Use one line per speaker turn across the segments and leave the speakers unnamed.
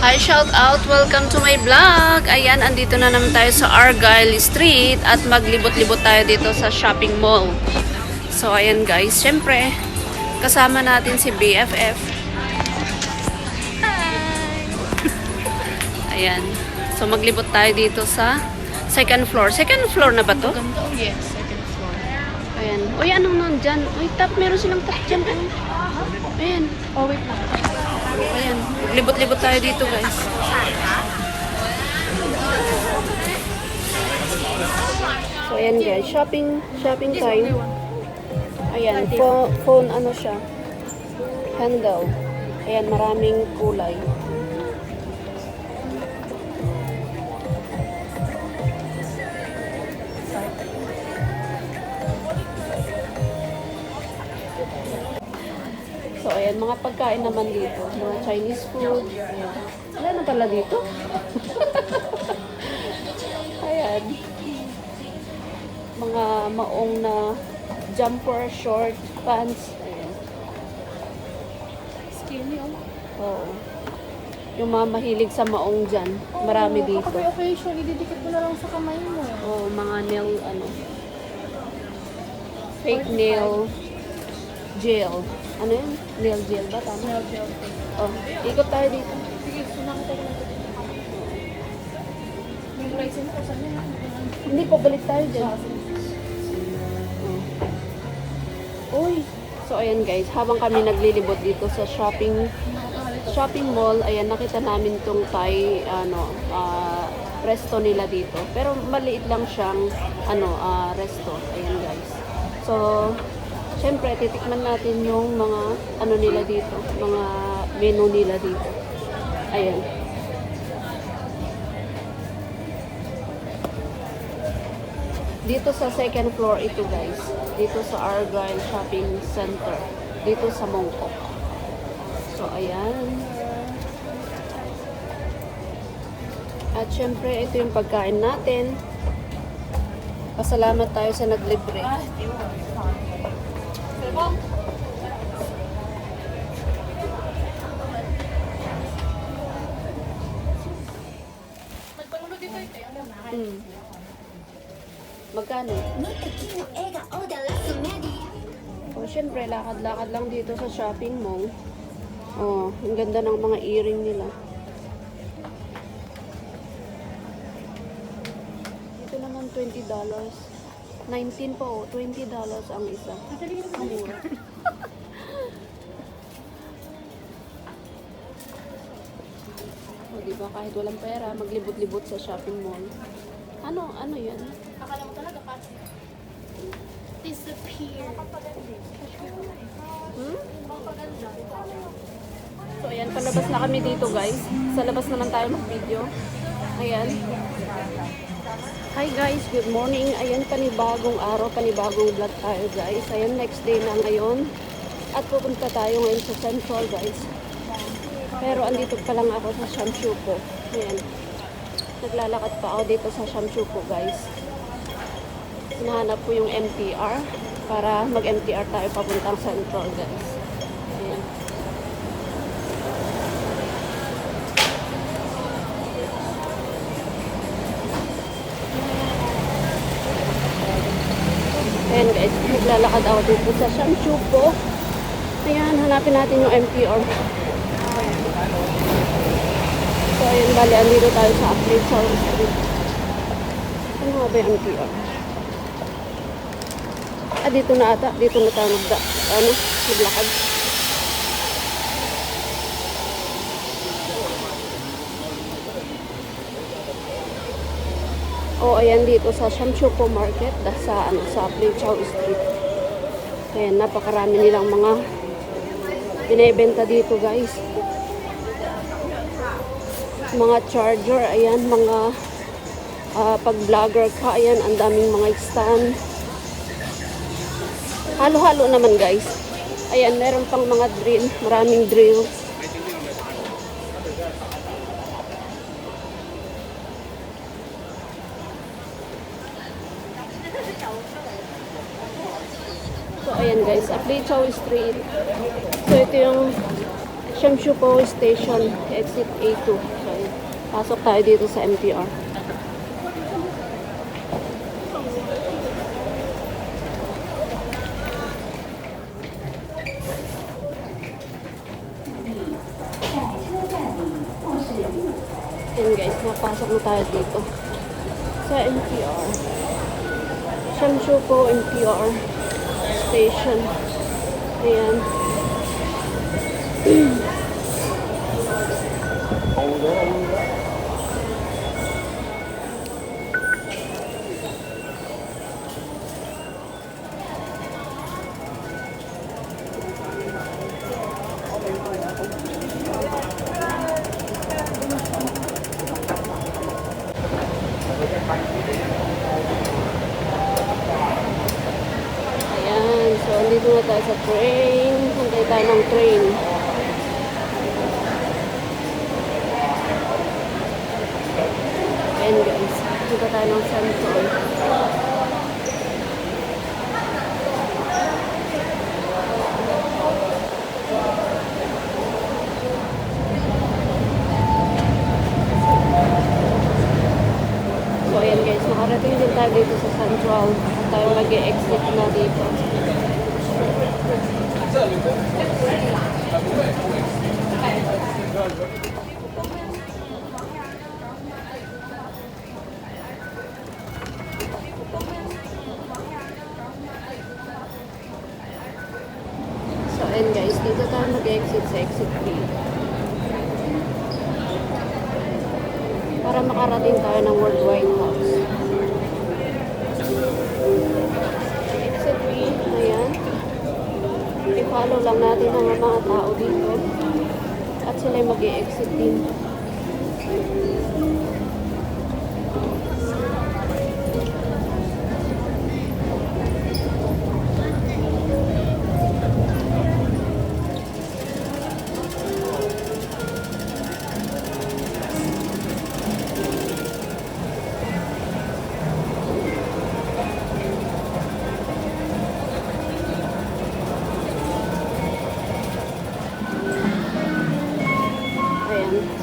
Hi, shout out! Welcome to my vlog! Ayan, andito na naman tayo sa Argyle Street at maglibot-libot tayo dito sa shopping mall. So, ayan guys, syempre, kasama natin si BFF. Hi! ayan. So, maglibot tayo dito sa second floor. Second floor na ba to?
Oh yes, second floor.
Ayan. Uy, anong nandyan? Uy, top. Meron silang top dyan. Uy. Ayan.
Oh, wait lang.
Ayan. Libot-libot tayo dito, guys. So, ayan guys. Shopping, shopping time. Ayan. Phone, phone ano siya? Handle. Ayan, maraming kulay. Ayan, mga pagkain naman dito. Mga Chinese food. Ayan. Wala na pala dito. ayan. Mga maong na jumper, short, pants. Ayan.
Skinny, oh.
Oo. Yung mga mahilig sa maong dyan. Marami dito.
Kapag occasion, ididikit mo na lang sa kamay mo.
Oo, mga nail, ano. Fake nail gel. Ano yun? Nail gel ba? Tama?
Smell gel.
Oh, ikot tayo dito.
Sige, sunakit tayo lang. Yung license ko, saan yun?
Hindi po, balik tayo dyan. Uy! So, ayan guys, habang kami naglilibot dito sa shopping shopping mall, ayan, nakita namin tong Thai, ano, ah, resto nila dito. Pero maliit lang siyang, ano, ah, resto. Ayan guys. So, syempre, titikman natin yung mga, ano nila dito, mga menu nila dito. Ayan. Dito sa second floor ito guys. Dito sa Argyle Shopping Center. Dito sa Mongkok. So ayan. At syempre ito yung pagkain natin. Pasalamat tayo sa naglibre.
Nagpanulo
Mm. Magkano? Oh, syempre, lakad-lakad lang dito sa shopping mall. Oh, ang ganda ng mga earring nila. Dito naman $20. 19 pa oh, $20 ang isa. Ang mura. o, diba, kahit walang pera, maglibot-libot sa shopping mall. Ano, ano yan?
Akala mo talaga pa. Disappear.
Hmm? So, ayan, palabas na kami dito, guys. Sa labas naman tayo mag-video. Ayan. Hi, guys. Good morning. Ayan, panibagong araw, panibagong vlog tayo, guys. Ayan, next day na ngayon. At pupunta tayo ngayon sa Central, guys. Pero andito pa lang ako sa Shamshuko. Ayan. Naglalakad pa ako dito sa Shamshuko, guys. Hinahanap ko yung MTR para mag-MTR tayo papuntang Central, guys. Guys, naglalakad ako dito sa Shamshuko. Ayan, hanapin natin yung MTR. So, ayun, bali, andito tayo sa Upgrade South Street. Ano nga ba yung MTR? Ah, dito na ata. Dito na tayo nagda. Ano? Naglakad. O, ayan dito sa Shamshuko Market. Sa, ano, sa Pleichow Street. Ayan, napakarami nilang mga binebenta dito, guys. Mga charger, ayan, mga ah, pag-vlogger ka, ayan, ang daming mga stand. Halo-halo naman guys. Ayan, meron pang mga drill. Maraming drill. Aplichow Street. So, ito yung Shamshupo Station, exit A2. So, pasok tayo dito sa MTR. Ayan guys, napasok na tayo dito sa MTR. Shamshupo MTR Station. Ayan. Ayan. So, andito na tayo sa train. Hantay tayo ng train. Ayan guys. Dito tayo ng Central. So, ayan guys. Makarating din tayo dito sa Central. Tayo mag-exit na dito. So, ayan guys. Dito tayo mag-exit sa exit 3. Para makarating tayo ng World White House. Exit 3. Ayan. I-follow lang natin ang mga tao dito. At sila mag exit din.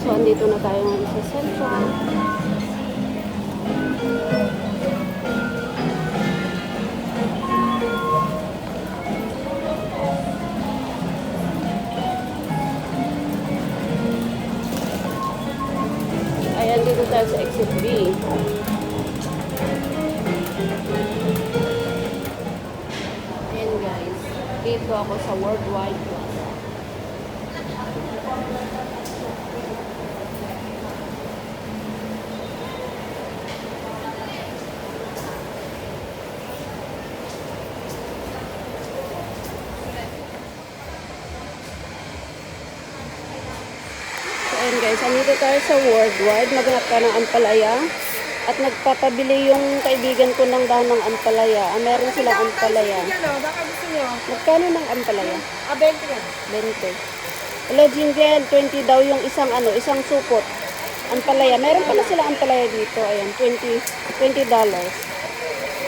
So, andito na tayo ngayon sa Central. Ayan, dito tayo sa exit B. Ayan guys. Dito ako sa Worldwide Plaza. So, ayun andito tayo sa Worldwide. Maghanap ka ng ampalaya. At nagpapabili yung kaibigan ko ng dahon ng ampalaya. Ah, meron silang ampalaya.
Baka gusto nyo.
Magkano ng ampalaya?
Ah, 20 yan.
20. Hello, Jingle. 20 daw yung isang ano, isang supot. Ampalaya. Meron pala sila ampalaya dito. Ayan, 20, 20 dollars.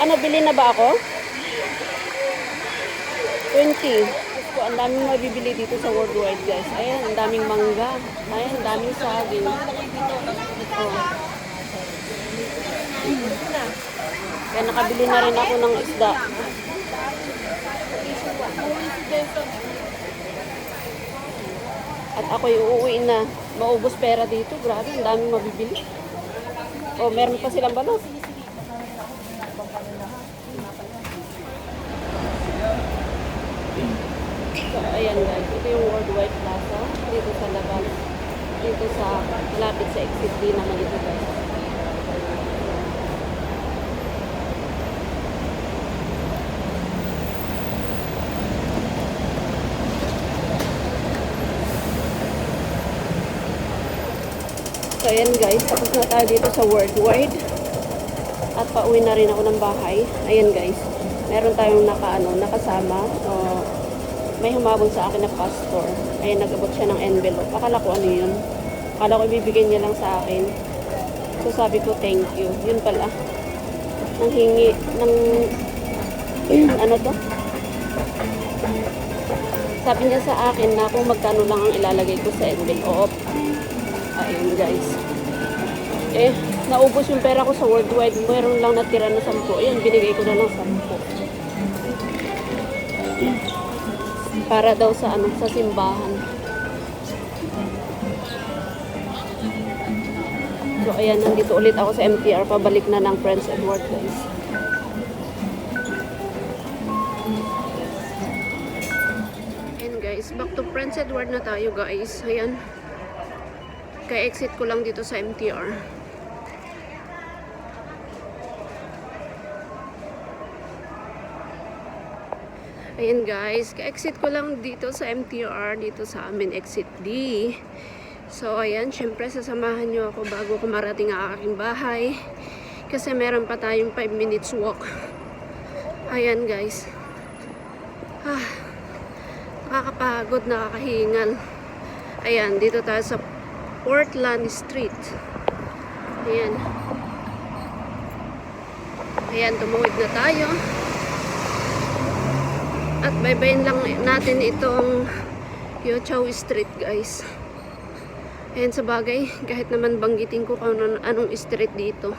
Ano, bili na ba ako? 20. Ko, ang daming mabibili dito sa Worldwide, guys. Ayan, ang daming mangga. Ayan, ang daming saging. Oh. Kaya nakabili na rin ako ng isda. At ako'y uuwi na. Maubos pera dito. Grabe, ang daming mabibili. Oh, meron pa silang balot. So, ayan guys. Ito yung Worldwide Plaza. Dito sa labas. Dito sa, malapit sa exit D naman ito guys. So, ayan guys, tapos na tayo dito sa Worldwide. At pauwi na rin ako ng bahay. Ayan guys, meron tayong naka, ano, nakasama. Uh, may humabol sa akin na pastor. Ayan, nag-abot siya ng envelope. Akala ko ano yun. Akala ko ibibigay niya lang sa akin. So sabi ko, thank you. Yun pala. Nang hingi ng, ano to? sabi niya sa akin na kung magkano lang ang ilalagay ko sa envelope. Ayun guys. Eh, naubos yung pera ko sa worldwide. Meron lang natira na 10. Ayun, binigay ko na lang 10. Para daw sa ano, sa simbahan. So, ayan, nandito ulit ako sa MTR. Pabalik na ng Prince Edward, guys. Ayan, guys. Back to Prince Edward na tayo, guys. Ayan. Kaya exit ko lang dito sa MTR. Ayan guys, ka-exit ko lang dito sa MTR, dito sa amin, exit D. So ayan, syempre sasamahan nyo ako bago ko marating ang aking bahay. Kasi meron pa tayong 5 minutes walk. Ayan guys. Ah, nakakapagod, nakakahingal. Ayan, dito tayo sa Portland Street. Ayan. Ayan, tumuwid na tayo. At baybayin lang natin itong Yochow Street, guys. Ayan sa bagay, kahit naman banggitin ko kung anong, anong street dito.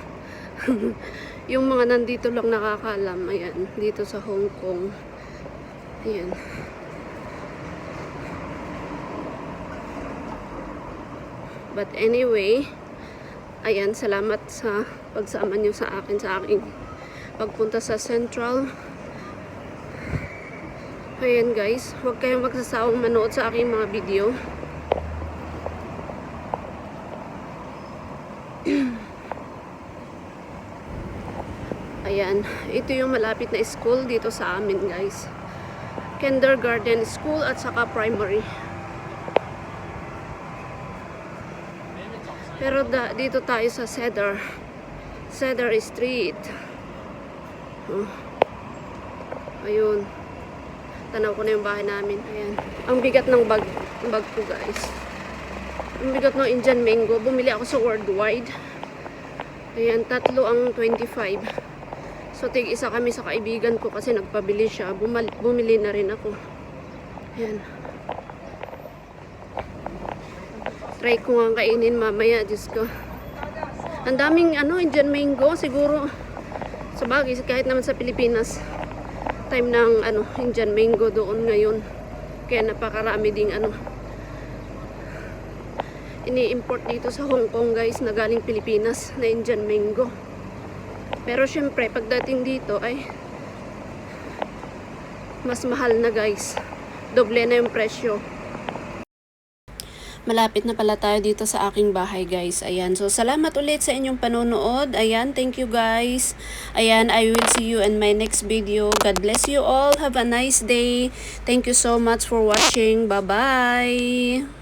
yung mga nandito lang nakakalam. Ayan, dito sa Hong Kong. Ayan. But anyway, ayan, salamat sa pagsama niyo sa akin sa aking pagpunta sa Central. Ayan guys, huwag kayong magsasawang manood sa aking mga video. Ayan, ito yung malapit na school dito sa amin guys. Kindergarten school at saka primary. Pero da, dito tayo sa Cedar. Cedar Street. Oh. Ayun. Tanaw ko na yung bahay namin. Ayan. Ang bigat ng bag, bag ko guys. Ang bigat ng Indian mango. Bumili ako sa Worldwide. Ayan, tatlo ang 25. So, tig isa kami sa kaibigan ko kasi nagpabili siya. Bumal, bumili na rin ako. Ayan. Try ko nga kainin mamaya, Diyos ko. Ang daming ano, Indian mango, siguro. Sa bagay, kahit naman sa Pilipinas, time ng ano, Indian mango doon ngayon. Kaya napakarami ding ano, ini-import dito sa Hong Kong guys na galing Pilipinas na Indian mango. Pero syempre, pagdating dito ay mas mahal na guys. Doble na yung presyo. Malapit na pala tayo dito sa aking bahay guys. Ayan. So, salamat ulit sa inyong panonood. Ayan. Thank you guys. Ayan. I will see you in my next video. God bless you all. Have a nice day. Thank you so much for watching. Bye-bye.